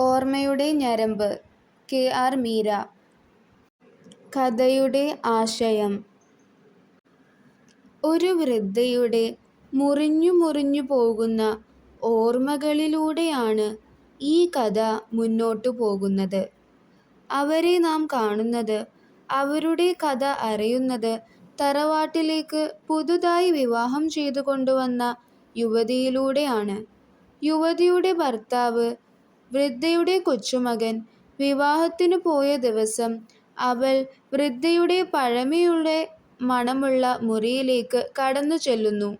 ഓർമ്മയുടെ ഞരമ്പ്. K. R. Meera. കഥയുടെ ആശയം. ഒരു വൃദ്ധയുടെ മുറിഞ്ഞു മുറിഞ്ഞു പോകുന്ന ഓർമ്മകളിലൂടെയാണ് ഈ കഥ മുന്നോട്ടു പോകുന്നത്. അവരെ നാം കാണുന്നത്, അവരുടെ കഥ അറിയുന്നത് തറവാട്ടിലേക്ക് പുതുതായി വിവാഹം ചെയ്തു കൊണ്ടുവന്ന യുവതിയിലൂടെയാണ്. യുവതിയുടെ ഭർത്താവ് വൃദ്ധയുടെ കൊച്ചുമകൻ വിവാഹത്തിനു പോയ ദിവസം അവൾ വൃദ്ധയുടെ പഴമയുള്ള മണമുള്ള മുറിയിലേക്ക് കടന്നു ചെല്ലുന്നു.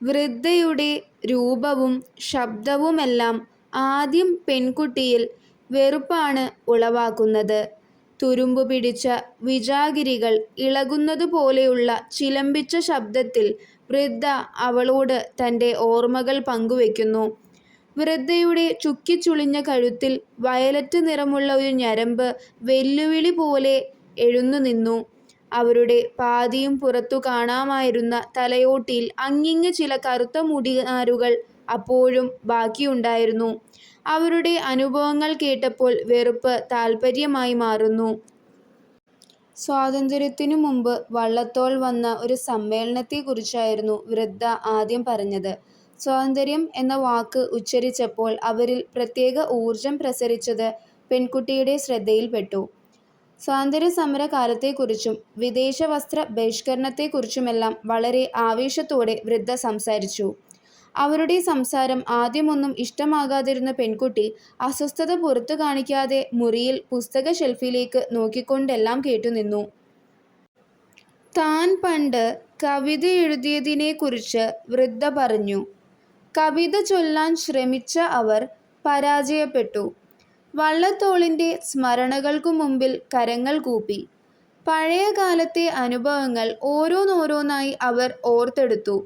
വൃദ്ധയുടെ രൂപവും ശബ്ദവുമെല്ലാം ആദ്യം പെൺകുട്ടിയിൽ വെറുപ്പാണ് ഉളവാക്കുന്നത്. തുരുമ്പു പിടിച്ച വിജാഗിരികൾ ഇളകുന്നതുപോലെയുള്ള ചിലമ്പിച്ച ശബ്ദത്തിൽ വൃദ്ധ അവളോട് തന്റെ ഓർമ്മകൾ പങ്കുവെക്കുന്നു. വൃദ്ധയുടെ ചുക്കിച്ചുളിഞ്ഞ കഴുത്തിൽ വയലറ്റ് നിറമുള്ള ഒരു ഞരമ്പ് വെല്ലുവിളി പോലെ എഴുന്നു നിന്നു അവരുടെ പാതിയും പുറത്തു കാണാമായിരുന്ന തലയോട്ടിയിൽ അങ്ങിങ്ങ് ചില കറുത്ത മുടിനാരുകൾ അപ്പോഴും ബാക്കിയുണ്ടായിരുന്നു. അവരുടെ അനുഭവങ്ങൾ കേട്ടപ്പോൾ വെറുപ്പ് താൽപര്യമായി മാറുന്നു. സ്വാതന്ത്ര്യത്തിനു മുമ്പ് വള്ളത്തോൾ വന്ന ഒരു സമ്മേളനത്തെക്കുറിച്ചായിരുന്നു വൃദ്ധ ആദ്യം പറഞ്ഞത്. സ്വാതന്ത്ര്യം എന്ന വാക്ക് ഉച്ചരിച്ചപ്പോൾ അവരിൽ പ്രത്യേക ഊർജം പ്രസരിച്ചത് പെൺകുട്ടിയുടെ ശ്രദ്ധയിൽപ്പെട്ടു. സ്വാതന്ത്ര്യസമര കാലത്തെക്കുറിച്ചും വിദേശവസ്ത്ര ബഹിഷ്കരണത്തെക്കുറിച്ചുമെല്ലാം വളരെ ആവേശത്തോടെ വൃദ്ധ സംസാരിച്ചു. അവരുടെ സംസാരം ആദ്യമൊന്നും ഇഷ്ടമാകാതിരുന്ന പെൺകുട്ടി അസ്വസ്ഥത പുറത്തു കാണിക്കാതെ മുറിയിൽ പുസ്തക പുസ്തകഷെൽഫിലേക്ക് നോക്കിക്കൊണ്ടെല്ലാം കേട്ടുനിന്നു. താൻ പണ്ട് കവിതയെഴുതിയതിനെക്കുറിച്ച് വൃദ്ധ പറഞ്ഞു. കവിത ചൊല്ലാൻ ശ്രമിച്ച അവർ പരാജയപ്പെട്ടു. വള്ളത്തോളിന്റെ സ്മരണകൾക്കു മുമ്പിൽ കരങ്ങൾ കൂപ്പി. പഴയകാലത്തെ അനുഭവങ്ങൾ ഓരോന്നോരോന്നായി അവർ ഓർത്തെടുത്തു.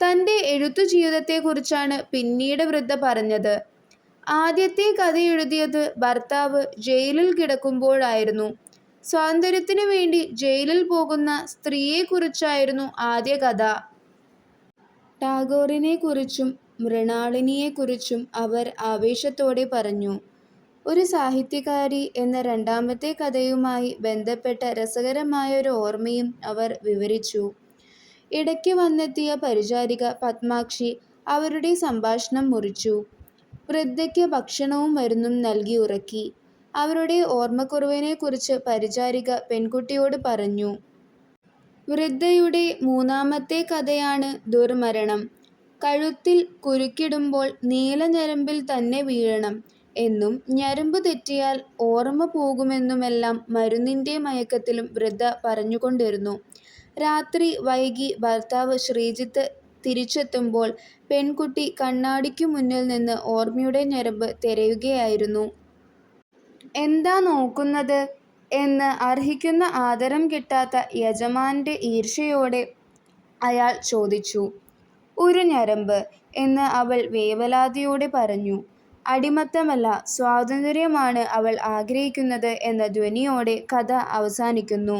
തന്റെ തന്റെ എഴുത്തുജീവിതത്തെക്കുറിച്ചാണ് പിന്നീട് വൃദ്ധ പറഞ്ഞത്. ആദ്യത്തെ കഥ എഴുതിയത് ഭർത്താവ് ജയിലിൽ കിടക്കുമ്പോഴായിരുന്നു. സ്വാതന്ത്ര്യത്തിനു വേണ്ടി ജയിലിൽ പോകുന്ന സ്ത്രീയെക്കുറിച്ചായിരുന്നു ആദ്യ കഥ. ടാഗോറിനെക്കുറിച്ചും മൃണാളിനിയെക്കുറിച്ചും അവർ ആവേശത്തോടെ പറഞ്ഞു. ഒരു സാഹിത്യകാരി എന്ന രണ്ടാമത്തെ കഥയുമായി ബന്ധപ്പെട്ട രസകരമായ ഓർമ്മയും അവർ വിവരിച്ചു. ഇടയ്ക്ക് വന്നെത്തിയ പരിചാരിക പത്മാക്ഷി അവരുടെ സംഭാഷണം മുറിച്ചു. വൃദ്ധയ്ക്ക് ഭക്ഷണവും മരുന്നും നൽകി ഉറക്കി. അവരുടെ ഓർമ്മക്കുറവിനെക്കുറിച്ച് പരിചാരിക പെൺകുട്ടിയോട് പറഞ്ഞു. വൃദ്ധയുടെ മൂന്നാമത്തെ കഥയാണ് ദുർമരണം. കഴുത്തിൽ കുരുക്കിടുമ്പോൾ നീലഞരമ്പിൽ തന്നെ വീഴണം എന്നും ഞരമ്പ് തെറ്റിയാൽ ഓർമ്മ പോകുമെന്നുമെല്ലാം മരുന്നിന്റെ മയക്കത്തിലും വൃദ്ധ പറഞ്ഞുകൊണ്ടിരുന്നു. രാത്രി വൈകി ഭർത്താവ് ശ്രീജിത്ത് തിരിച്ചെത്തുമ്പോൾ പെൺകുട്ടി കണ്ണാടിക്കു മുന്നിൽ നിന്ന് ഓർമ്മയുടെ ഞരമ്പ് തിരയുകയായിരുന്നു. എന്താ നോക്കുന്നത് എന്ന് അർഹിക്കുന്ന ആദരം കിട്ടാത്ത യജമാനന്റെ ഈർഷയോടെ അയാൾ ചോദിച്ചു. ഒരു ഞരമ്പ് എന്ന് അവൾ വേവലാതിയോടെ പറഞ്ഞു. അടിമത്തമല്ല സ്വാതന്ത്ര്യമാണ് അവൾ ആഗ്രഹിക്കുന്നത് എന്ന ധ്വനിയോടെ കഥ അവസാനിക്കുന്നു.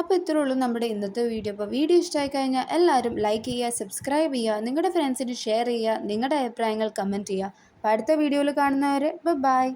അപ്പോൾ ഇത്രേ ഉള്ളൂ നമ്മുടെ ഇന്നത്തെ വീഡിയോ. അപ്പോൾ വീഡിയോ ഇഷ്ടമായി കഴിഞ്ഞാൽ എല്ലാവരും ലൈക്ക് ചെയ്യുക, സബ്സ്ക്രൈബ് ചെയ്യുക, നിങ്ങളുടെ ഫ്രണ്ട്സിന് ഷെയർ ചെയ്യുക, നിങ്ങളുടെ അഭിപ്രായങ്ങൾ കമന്റ് ചെയ്യുക. അപ്പോൾ അടുത്ത വീഡിയോയിൽ കാണുന്നവരെ ബൈ.